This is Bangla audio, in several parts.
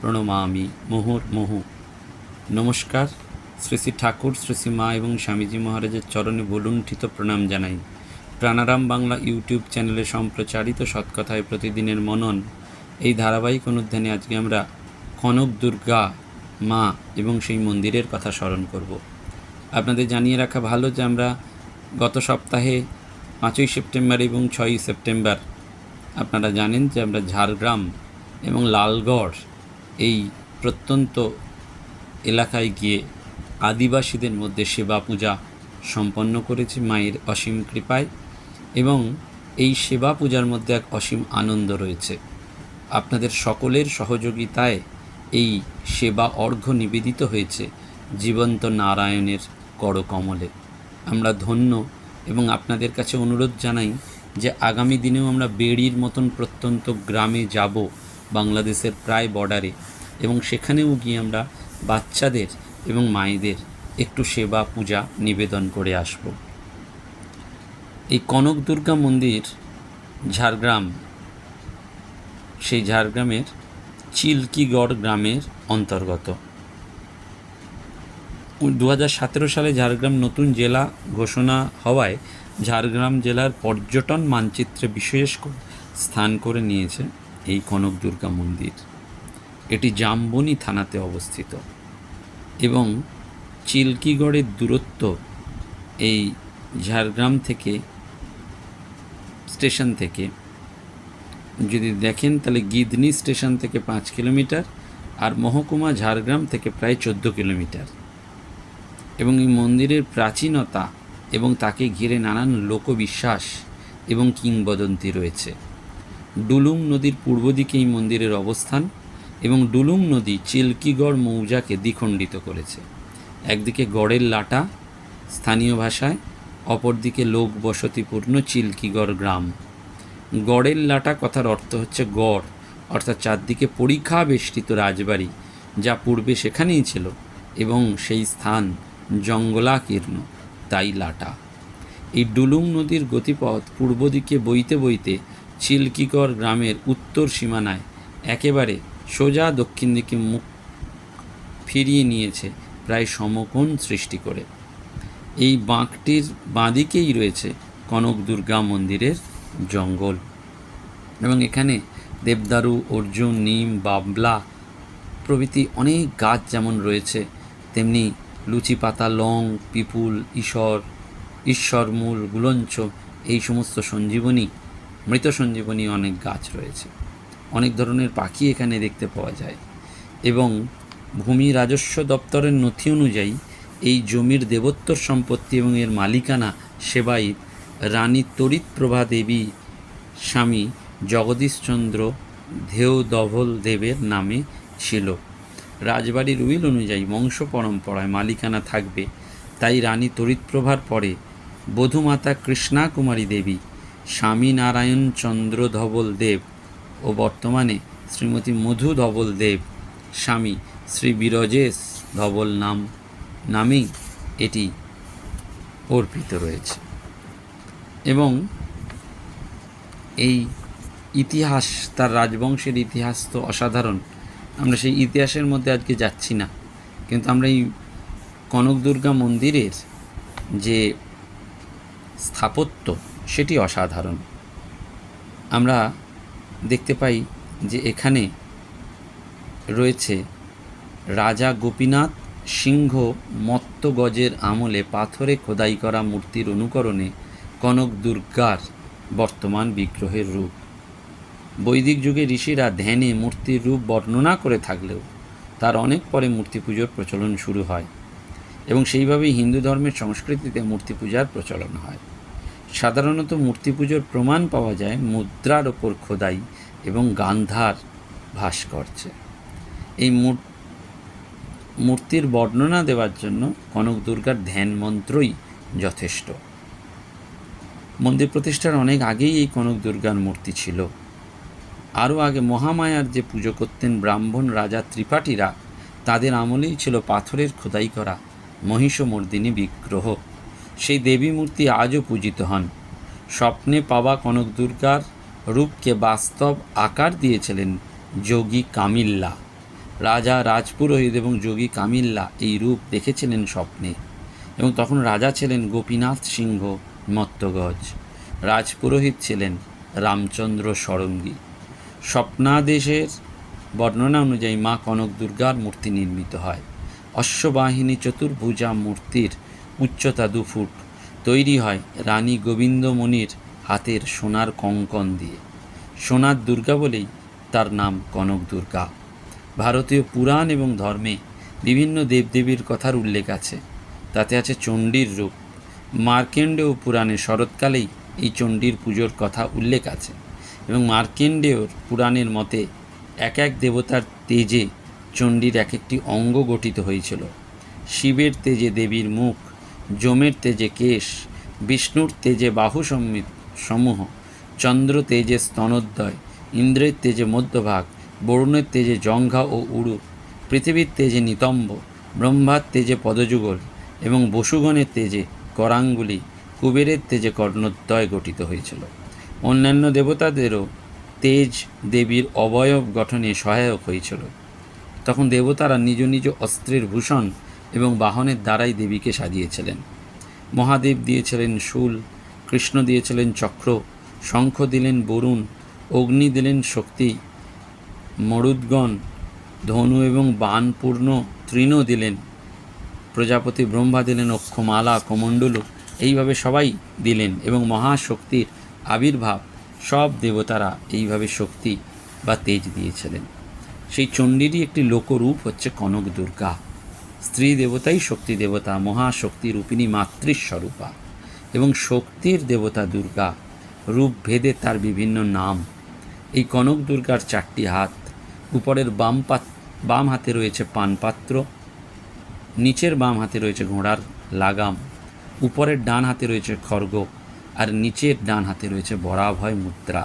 প্রণমামি মুহুর্মুহু নমস্কার, শ্রী শ্রী ঠাকুর, শ্রী শ্রী মা এবং স্বামীজি মহারাজের চরণে বলুণ্ঠিত প্রণাম জানাই। প্রাণারাম বাংলা ইউটিউব চ্যানেলে সম্প্রচারিত সৎকথায় প্রতিদিনের মনন। এই ধারাবাহিক অনুধ্যানে আজকে আমরা কনক, দুর্গা, মা এবং সেই মন্দিরের কথা স্মরণ করব। আপনাদের জানিয়ে রাখা ভালো যে আমরা গত সপ্তাহে পাঁচই সেপ্টেম্বর এবং ছয়ই সেপ্টেম্বর আপনারা জানেন যে আমরা ঝাড়গ্রাম এবং লালগড় এই প্রত্যন্ত এলাকায় গিয়ে আদিবাসীদের মধ্যে সেবা পূজা সম্পন্ন করেছি মায়ের অসীম কৃপায় এবং এই সেবা পূজার মধ্যে এক অসীম আনন্দ রয়েছে। আপনাদের সকলের সহযোগিতায় এই সেবা অর্ঘ্য নিবেদিত হয়েছে জীবন্ত নারায়ণের করকমলে। আমরা ধন্য এবং আপনাদের কাছে অনুরোধ জানাই যে আগামী দিনেও আমরা বেড়ির মতন প্রত্যন্ত গ্রামে যাব বাংলাদেশের প্রায় বর্ডারে এবং সেখানেও গিয়ে আমরা বাচ্চাদের এবং মায়েদের একটু সেবা, পূজা, নিবেদন করে আসব। এই কনক দুর্গা মন্দির, ঝাড়গ্রাম, সেই ঝাড়গ্রামের চিল্কিগড় গ্রামের অন্তর্গত। দু হাজার সতেরো সালে ঝাড়গ্রাম নতুন জেলা ঘোষণা হওয়ায় ঝাড়গ্রাম জেলার পর্যটন মানচিত্রে বিশেষ স্থান করে নিয়েছে। এই কনক দুর্গা মন্দির। এটি জামবনি থানাতে অবস্থিত এবং চিল্কিগড়ের দূরত্ব এই ঝাড়গ্রাম থেকে স্টেশন থেকে। যদি দেখেন তাহলে গিদনি স্টেশন থেকে পাঁচ কিলোমিটার আর মহকুমা ঝাড়গ্রাম থেকে প্রায় চোদ্দ কিলোমিটার। এবং এই মন্দিরের প্রাচীনতা এবং তাকে ঘিরে নানান লোকবিশ্বাস এবং কিংবদন্তি রয়েছে। ডুলুং নদীর পূর্ব দিকে এই মন্দিরের অবস্থান এবং ডুলুং নদী চিল্কিগড় মৌজাকে দ্বিখণ্ডিত করেছে। একদিকে গড়ের লাটা স্থানীয় ভাষায়, অপরদিকে লোক বসতিপূর্ণ চিল্কিগড় গ্রাম। গড়ের লাটা কথার অর্থ হচ্ছে গড়, অর্থাৎ চারদিকে পরীক্ষা বেষ্টিত রাজবাড়ি, যা পূর্বে সেখানেই ছিল এবং সেই স্থান জঙ্গলাকীর্ণ, তাই লাটা। এই ডুলুং নদীর গতিপথ পূর্ব দিকে বইতে বইতে চিল্কিকর গ্রামের উত্তর সীমানায় একেবারে সোজা দক্ষিণ দিকে মুখ ফিরিয়ে নিয়েছে প্রায় সমকোণ সৃষ্টি করে। এই বাঁকটির বাঁদিকেই রয়েছে কনক দুর্গা মন্দিরের জঙ্গল এবং এখানে দেবদারু, অর্জুন, নিম, বাবলা প্রভৃতি অনেক গাছ যেমন রয়েছে, তেমনি লুচি পাতা, লং, পিপুল, ঈশ্বর, ঈশ্বরমূল, গুলঞ্চ এই সমস্ত সঞ্জীবনী মৃত সঞ্জীবনী অনেক গাছ রয়েছে। অনেক ধরনের পাখি এখানে দেখতে পাওয়া যায় এবং ভূমি রাজস্ব দপ্তরের নথি অনুযায়ী এই জমির দেবোত্তর সম্পত্তি এবং এর মালিকানা সেবায়িত রানী তড়িৎপ্রভা দেবী স্বামী জগদীশচন্দ্র ধেও ধবল দেবের নামে ছিল। রাজবাড়ির উইল অনুযায়ী বংশ পরম্পরায় মালিকানা থাকবে। তাই রানী তড়িৎপ্রভার পরে বধুমাতা কৃষ্ণা কুমারী দেবী স্বামীনারায়ণ চন্দ্র ধবল দেব ও বর্তমানে শ্রীমতী মধু ধবল দেব স্বামী শ্রী বিরজেশ ধবল নাম নামেই এটি অর্পিত রয়েছে। এবং এই ইতিহাস, তার রাজবংশের ইতিহাস তো অসাধারণ। আমরা সেই ইতিহাসের মধ্যে আজকে যাচ্ছি না। কিন্তু আমরা এই কনক দুর্গা মন্দিরের যে স্থাপত্য সেটি অসাধারণ। আমরা দেখতে পাই যে এখানে রয়েছে রাজা গোপীনাথ সিংহ মত্তগজের আমলে পাথরে খোদাই করা মূর্তির অনুকরণে কনক দুর্গার বর্তমান বিগ্রহের রূপ। বৈদিক যুগে ঋষিরা ধ্যানে মূর্তির রূপ বর্ণনা করে থাকলেও তার অনেক পরে মূর্তি পুজোর প্রচলন শুরু হয় এবং সেইভাবেই হিন্দু ধর্মের সংস্কৃতিতে মূর্তি পূজার প্রচলন হয়। সাধারণত মূর্তি পুজোর প্রমাণ পাওয়া যায় মুদ্রার ওপর খোদাই এবং গান্ধার ভাস্কর্যে। এই মূর্তির বর্ণনা দেওয়ার জন্য কনক দুর্গার ধ্যান মন্ত্রই যথেষ্ট। মন্দির প্রতিষ্ঠার অনেক আগেই এই কনক দুর্গার মূর্তি ছিল। আরও আগে মহামায়ার যে পুজো করতেন ব্রাহ্মণ রাজা ত্রিপাঠীরা, তাদের আমলেই ছিল পাথরের খোদাই করা মহিষমর্দিনী বিগ্রহ। সেই দেবী মূর্তি আজও পূজিত হন। স্বপ্নে পাওয়া কনক দুর্গার রূপকে বাস্তব আকার দিয়েছিলেন যোগী কামিল্লা। রাজা রাজপুরোহিত এবং যোগী কামিল্লা এই রূপ দেখেছিলেন স্বপ্নে এবং তখন রাজা ছিলেন গোপীনাথ সিংহ মত্তগজ। রাজপুরোহিত ছিলেন রামচন্দ্র সরঙ্গী স্বপ্নাদেশের বর্ণনা অনুযায়ী মা কনক দুর্গার মূর্তি নির্মিত হয়। অশ্ববাহিনী চতুর্ভুজা মূর্তির উচ্চতা দু ফুট, তৈরি হয় রানী গোবিন্দমণির হাতের সোনার কঙ্কন দিয়ে। সোনার দুর্গা বলেই তার নাম কনক দুর্গা। ভারতীয় পুরাণ এবং ধর্মে বিভিন্ন দেবদেবীর কথার উল্লেখ আছে। তাতে আছে চণ্ডীর রূপ। মার্কেন্ডেয় পুরাণে শরৎকালেই এই চণ্ডীর পুজোর কথা উল্লেখ আছে এবং মার্কেন্ডেয়র পুরাণের মতে এক এক দেবতার তেজে চণ্ডীর এক একটি অঙ্গ গঠিত হয়েছিল। শিবের তেজে দেবীর মুখ যমের তেজে কেশ, বিষ্ণুর তেজে বাহু সমূহ, চন্দ্র তেজে স্তনোদ্দয়, ইন্দ্রের তেজে মধ্যভাগ, বরুণের তেজে জঙ্ঘা ও উড়ু পৃথিবীর তেজে নিতম্ব, ব্রহ্মার তেজে পদযুগল এবং বসুগণের তেজে করাঙ্গুলি, কুবেরের তেজে কর্ণোদ্দয় গঠিত হয়েছিল। অন্যান্য দেবতাদেরও তেজ দেবীর অবয়ব গঠনে সহায়ক হয়েছিল। তখন দেবতারা নিজ নিজ অস্ত্রের ভূষণ এবং বাহনের দ্বারাই দেবীকে সাজিয়েছিলেন। মহাদেব দিয়েছিলেন শূল, কৃষ্ণ দিয়েছিলেন চক্র, শঙ্খ দিলেন বরুণ, অগ্নি দিলেন শক্তি, মরুদ্গণ, ধনু এবং বানপূর্ণ তৃণ দিলেন, প্রজাপতি ব্রহ্মা দিলেন অক্ষমালা, কমণ্ডলু, এইভাবে সবাই দিলেন এবং মহাশক্তির আবির্ভাব সব দেবতারা এইভাবে শক্তি বা তেজ দিয়েছিলেন। সেই চণ্ডীরই একটি লোকরূপ হচ্ছে কনক দুর্গা স্ত্রী দেবতাই শক্তি দেবতা মহাশক্তি রূপিণী মাতৃস্বরূপা এবং শক্তির দেবতা দুর্গা, রূপ ভেদে তার বিভিন্ন নাম। এই কনক দুর্গার চারটি হাত, উপরের বাম বাম হাতে রয়েছে পানপাত্র, নিচের বাম হাতে রয়েছে ঘোড়ার লাগাম, উপরের ডান হাতে রয়েছে খর্গ আর নিচের ডান হাতে রয়েছে বরাভয় মুদ্রা।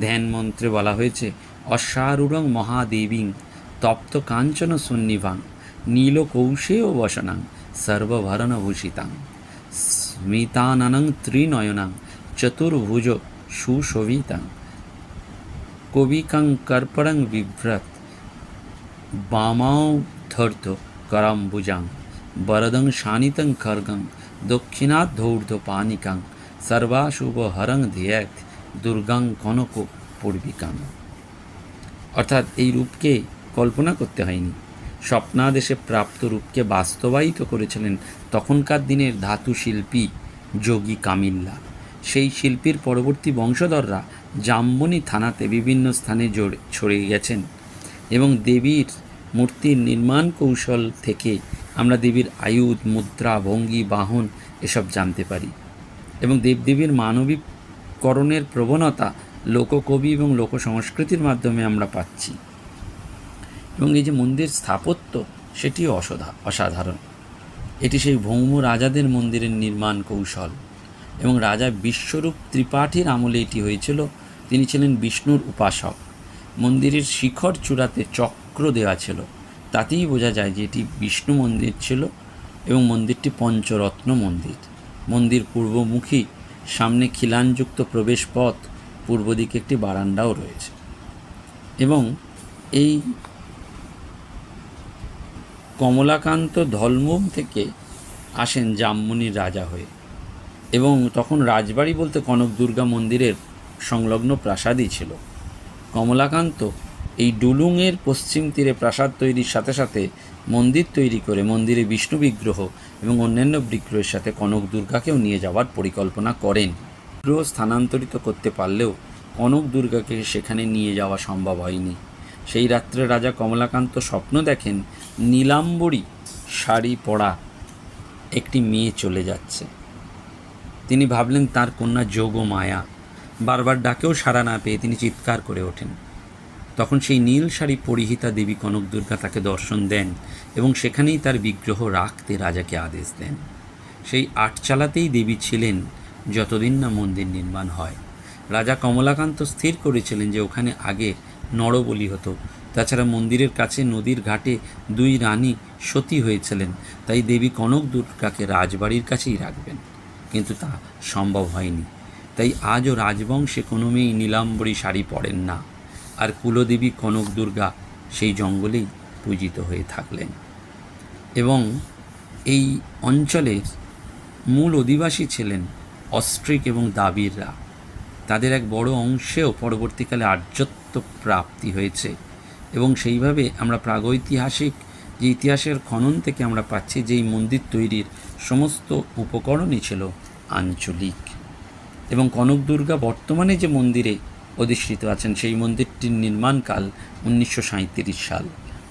ধ্যান মন্ত্রে বলা হয়েছে, অশ্বারূঢ়ং মহাদেবীং তপ্ত কাঞ্চন সন্নিভাং। নীলকৌশেয় বসনাং সর্বভরণভূষিতাং স্মিতাননং ত্রিনয়নাং চতুর্ভুজ সুশোভিতাং কবিকাং কর্পণং বিভ্রত বামাও ধর্ত করাম্বুজাং বরদং শানিতং খর্গং দক্ষিণাৎ ধৌর্ধ পানিকাং সর্বাশুভ হরং দুর্গাং কনক পূর্বিকাং অর্থাৎ এই রূপকে কল্পনা করতে হয়নি। স্বপ্নাদেশে প্রাপ্ত রূপকে বাস্তবায়িত করেছিলেন তখনকার দিনের ধাতু শিল্পী যোগী কামিল্লা। সেই শিল্পীর পরবর্তী বংশধররা জাম্বনি থানাতে বিভিন্ন স্থানে ছড়িয়ে গেছেন এবং দেবীর মূর্তির নির্মাণ কৌশল থেকে আমরা দেবীর আয়ুধ, মুদ্রা, ভঙ্গি, বাহন এসব জানতে পারি এবং দেবদেবীর মানবিকরণের প্রবণতা লোককবি এবং লোক সংস্কৃতির মাধ্যমে আমরা পাচ্ছি। এবং এই যে মন্দির স্থাপত্য সেটি অসাধা, অসাধারণ। এটি সেই ভৌম রাজাদের মন্দিরের নির্মাণ কৌশল এবং রাজা বিশ্বরূপ ত্রিপাঠীর আমলে এটি হয়েছিল। তিনি ছিলেন বিষ্ণুর উপাসক। মন্দিরের শিখর চূড়াতে চক্র দেওয়া ছিল। তাতেই বোঝা যায় যে এটি বিষ্ণু মন্দির ছিল এবং মন্দিরটি পঞ্চরত্ন মন্দির। মন্দির পূর্বমুখী, সামনে খিলানযুক্ত প্রবেশ পথ পূর্ব দিকে একটি বারান্দাও রয়েছে। এবং এই কমলাকান্ত ধলমুম থেকে আসেন জামমুনির রাজা হয়ে। এবং তখন রাজবাড়ি বলতে কনক দুর্গা মন্দিরের সংলগ্ন প্রাসাদই ছিল। কমলাকান্ত এই ডুলুংয়ের পশ্চিম তীরে প্রাসাদ তৈরির সাথে সাথে মন্দির তৈরি করে মন্দিরে বিষ্ণু বিগ্রহ এবং অন্যান্য বিগ্রহের সাথে কনক দুর্গাকেও নিয়ে যাওয়ার পরিকল্পনা করেন। বিগ্রহ স্থানান্তরিত করতে পারলেও কনক দুর্গাকে সেখানে নিয়ে যাওয়া সম্ভব হয়নি। সেই রাত্রে রাজা কমলাকান্ত স্বপ্ন দেখেন নীলাম্বরী শাড়ি পরা একটি মেয়ে চলে যাচ্ছে। তিনি ভাবলেন, তার কন্যা যোগ মায়া। বারবার ডাকেও সাড়া না পেয়ে তিনি চিৎকার করে ওঠেন। তখন সেই নীল শাড়ি পরিহিতা দেবী কনক দুর্গা তাকে দর্শন দেন এবং সেখানেই তার বিগ্রহ রাখতে রাজাকে আদেশ দেন। সেই আটচালাতেই দেবী ছিলেন যতদিন না মন্দির নির্মাণ হয়। রাজা কমলাকান্ত স্থির করেছিলেন যে ওখানে আগে নরবলি হতো। তাছাড়া মন্দিরের কাছে নদীর ঘাটে দুই রানী সতী হয়েছিলেন, তাই দেবী কনক দুর্গাকে রাজবাড়ির কাছেই রাখবেন। কিন্তু তা সম্ভব হয়নি। তাই আজও রাজবংশে কোনো মেয়েই নীলাম্বরী শাড়ি পরেন না। আর কুলদেবী কনক দুর্গা সেই জঙ্গলেই পূজিত হয়ে থাকলেন। এবং এই অঞ্চলের মূল অধিবাসী ছিলেন অস্ট্রিক এবং দাবিররা। তাদের এক বড় অংশেও পরবর্তীকালে আর্যত্ব প্রাপ্তি হয়েছে। এবং সেইভাবে আমরা প্রাগৈতিহাসিক যে ইতিহাসের খনন থেকে আমরা পাচ্ছি যে এই মন্দির তৈরির সমস্ত উপকরণই ছিল আঞ্চলিক। এবং কনক দুর্গা বর্তমানে যে মন্দিরে অধিষ্ঠিত আছেন, সেই মন্দিরটির নির্মাণকাল উনিশশো সাঁইত্রিশ সাল।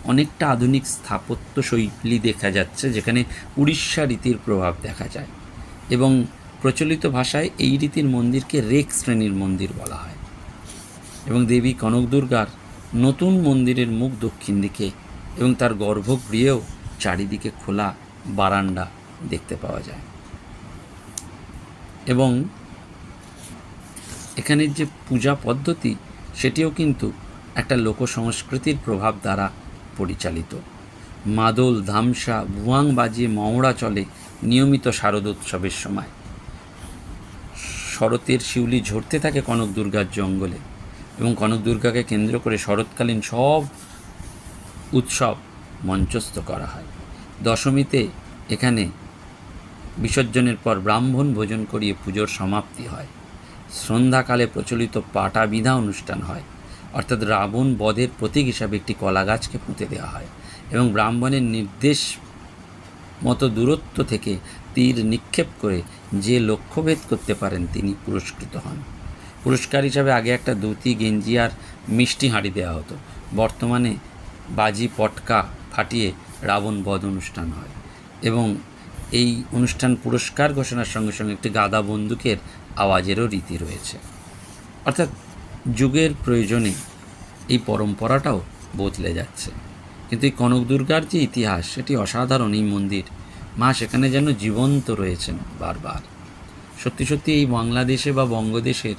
অনেকটা আধুনিক স্থাপত্য শৈলী দেখা যাচ্ছে, যেখানে উড়িষ্যা রীতির প্রভাব দেখা যায়। এবং প্রচলিত ভাষায় এই রীতির মন্দিরকে রেক শ্রেণির মন্দির বলা হয়। এবং দেবী কনক দুর্গার নতুন মন্দিরের মুখ দক্ষিণ দিকে এবং তার গর্ভগৃহেও চারিদিকে খোলা বারান্দা দেখতে পাওয়া যায়। এবং এখানের যে পূজা পদ্ধতি, সেটিও কিন্তু একটা লোক সংস্কৃতির প্রভাব দ্বারা পরিচালিত। মাদল, ধামসা, ভুয়াং বাজিয়ে মহড়া চলে নিয়মিত শারদোৎসবের সময়। শরতের শিউলি ঝরতে থাকে কনক দুর্গার জঙ্গলে। এবং কনক দুর্গাকে কেন্দ্র করে শরৎকালীন সব উৎসব মঞ্চস্থ করা হয়। দশমীতে এখানে বিসর্জনের পর ব্রাহ্মণ ভোজন করিয়ে পুজোর সমাপ্তি হয়। সন্ধ্যাকালে প্রচলিত পাটা বিধা অনুষ্ঠান হয়। অর্থাৎ রাবণ বধের প্রতীক হিসাবে একটি কলা গাছকে পুঁতে দেওয়া হয় এবং ব্রাহ্মণের নির্দেশ মতো দূরত্ব থেকে তীর নিক্ষেপ করে যে লক্ষ্যভেদ করতে পারেন তিনি পুরস্কৃত হন। পুরস্কার হিসাবে আগে একটা ধুতি, গেঞ্জি আর মিষ্টি হাঁড়ি দেওয়া হতো। বর্তমানে বাজি, পটকা ফাটিয়ে রাবণ বধ অনুষ্ঠান হয় এবং এই অনুষ্ঠান পুরস্কার ঘোষণার সঙ্গে সঙ্গে একটি গাদা বন্দুকের আওয়াজেরও রীতি রয়েছে। অর্থাৎ যুগের প্রয়োজনে এই পরম্পরাটাও বদলে যাচ্ছে। কিন্তু এই কনক দুর্গার যে ইতিহাস, সেটি অসাধারণ এই মন্দির। মা, সেখানে যেন জীবন্ত রয়েছেন বারবার। সত্যি সত্যি এই বাংলাদেশে বা বঙ্গদেশের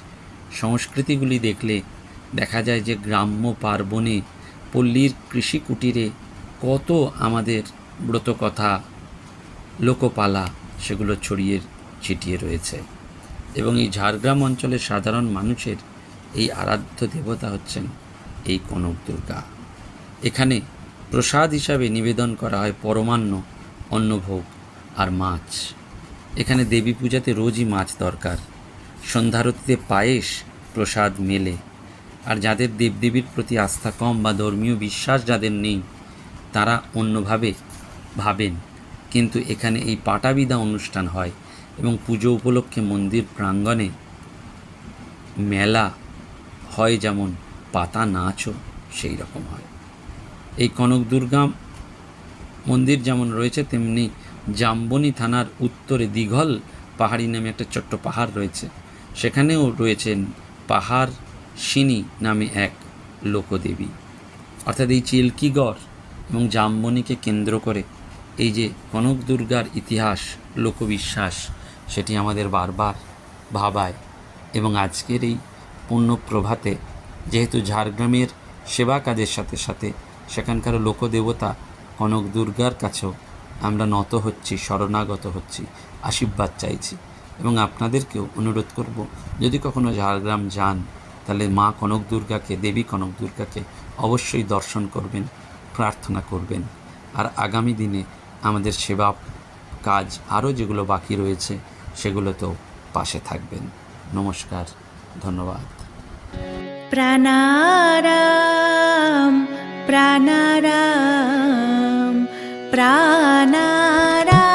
সংস্কৃতিগুলি দেখলে দেখা যায় যে গ্রাম্য পার্বণে পল্লীর কৃষি কুটিরে কত আমাদের ব্রতকথা, লোকপালা সেগুলো ছড়িয়ে ছিটিয়ে রয়েছে। এবং এই ঝাড়গ্রাম অঞ্চলের সাধারণ মানুষের এই আরাধ্য দেবতা হচ্ছেন এই কনক দুর্গা। এখানে প্রসাদ হিসাবে নিবেদন করা হয় পরমান্ন, অন্নভোগ আর মাছ। এখানে দেবী পূজাতে রোজই মাছ দরকার। সন্ধ্যারতিতে পায়েস, প্রসাদ মেলে। আর যাদের দেবদেবীর প্রতি আস্থা কম বা ধর্মীয় বিশ্বাস যাদের নেই, তারা অন্যভাবে ভাবেন। কিন্তু এখানে এই পাটাবিদা অনুষ্ঠান হয় এবং পুজো উপলক্ষে মন্দির প্রাঙ্গণে মেলা হয় যেমন পাতা নাচও সেই রকম হয়। এই কনক দুর্গা মন্দির যেমন রয়েছে, তেমনি জাম্বনি থানার উত্তরে দীঘল পাহাড়ি নামে একটা ছোট্ট পাহাড় রয়েছে। সেখানেও রয়েছেন পাহাড় সিনি নামে এক লোকদেবী। অর্থাৎ এই চিল্কিগড় এবং জাম্বনিকে কেন্দ্র করে এই যে কনক দুর্গার ইতিহাস, লোকবিশ্বাস, সেটি আমাদের বারবার ভাবায় এবং আজকের এই পুণ্যপ্রভাতে যেহেতু ঝাড়গ্রামের সেবা কাজের সাথে সাথে সেখানকার লোকদেবতা কনক দুর্গার কাছেও আমরা নত হচ্ছি, শরণাগত হচ্ছি, আশীর্বাদ চাইছি। এবং আপনাদেরকেও অনুরোধ করব, যদি কখনো ঝাড়গ্রাম যান, তাহলে মা কনক দুর্গাকে, দেবী কনক দুর্গাকে অবশ্যই দর্শন করবেন, প্রার্থনা করবেন। আর আগামী দিনে আমাদের সেবা কাজ আরও যেগুলো বাকি রয়েছে, সেগুলোতেও পাশে থাকবেন। নমস্কার, ধন্যবাদ। প্রাণারাম প্রাণারাম প্রাণারাম।